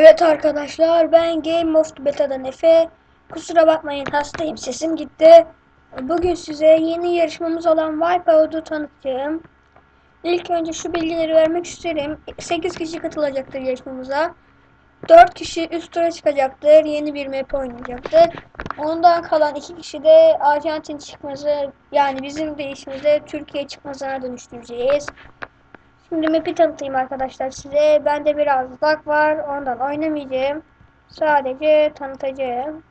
Evet arkadaşlar ben Game of the Beta'dan Efe. Kusura bakmayın hastayım sesim gitti. Bugün size yeni yarışmamız olan Wipeout'u tanıtacağım. İlk önce şu bilgileri vermek isterim. 8 kişi katılacaktır yarışmamıza. 4 kişi üst tura çıkacaktır. Yeni bir map oynayacaktır. Ondan kalan 2 kişi de Arjantin çıkmazı yani bizim değişimizde Türkiye çıkmazına dönüştüreceğiz. Şimdi map'i tanıtayım arkadaşlar size. Bende biraz lag var. Ondan oynamayacağım. Sadece tanıtacağım.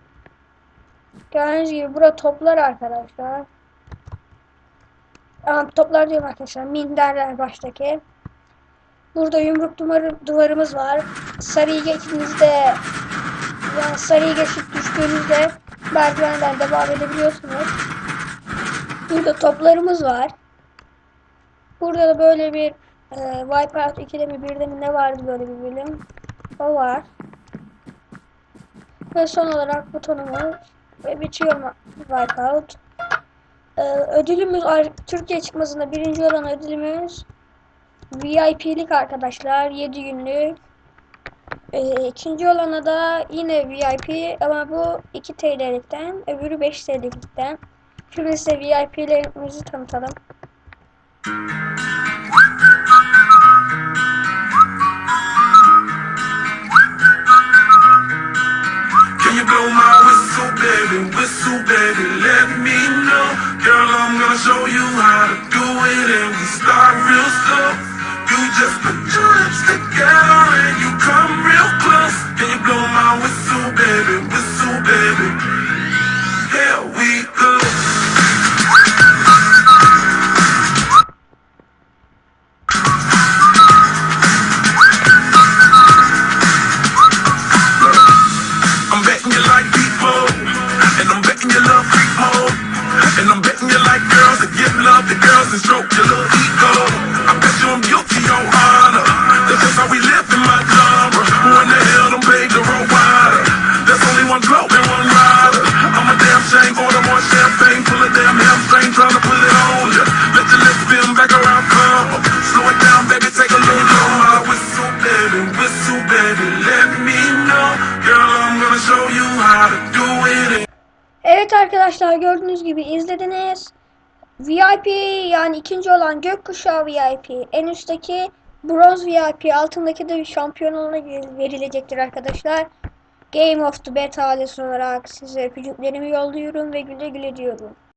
Gördüğünüz gibi bura toplar arkadaşlar. Aa, toplar diyorum arkadaşlar. Minderler baştaki. Burada yumruk duvarı, duvarımız var. Sarıyı geçtiğinizde yani sarıyı geçip düştüğünüzde merdivenden devam edebiliyorsunuz. Burada toplarımız var. Burada da böyle bir e, Wipeout 2'de mi 1'de mi ne vardı böyle bir bölüm. O var. Ve son olarak butonumuz ve bitiyor Wipeout. E, ödülümüz Türkiye çıkmasında birinci olan ödülümüz VIP'lik arkadaşlar 7 günlük. E, ikinci olana da yine VIP ama bu 2 TL'likten öbürü 5 TL'likten. Şimdi size VIP'lerimizi tanıtalım. Let me know. Girl, I'm gonna show you how to do it, and we start real slow. You just put your lips together and you come real close. Can you blow my whistle, baby? Whistle, and I'm betting you love freak mode, and I'm betting you like girls that give love to girls and stroke your little ego. I bet you I'm guilty, your honor. That's just how we live in my genre. Who in the hell done paved the road wider? There's only one bloke and one rider. I'm a damn shame, order more champagne, pull a damn hamstring, trying to pull it on ya. Let your lips spin back around, come. Slow it down, baby, take a little blow my whistle, baby, whistle, baby, let me know. Girl, I'm gonna show you how to do it. Evet arkadaşlar gördüğünüz gibi izlediniz. VIP yani ikinci olan gökkuşağı VIP en üstteki bronz VIP altındaki de şampiyonluğuna verilecektir arkadaşlar. Game of the Beta ailesi olarak size öpücüklerimi yolluyorum ve güle güle diyorum.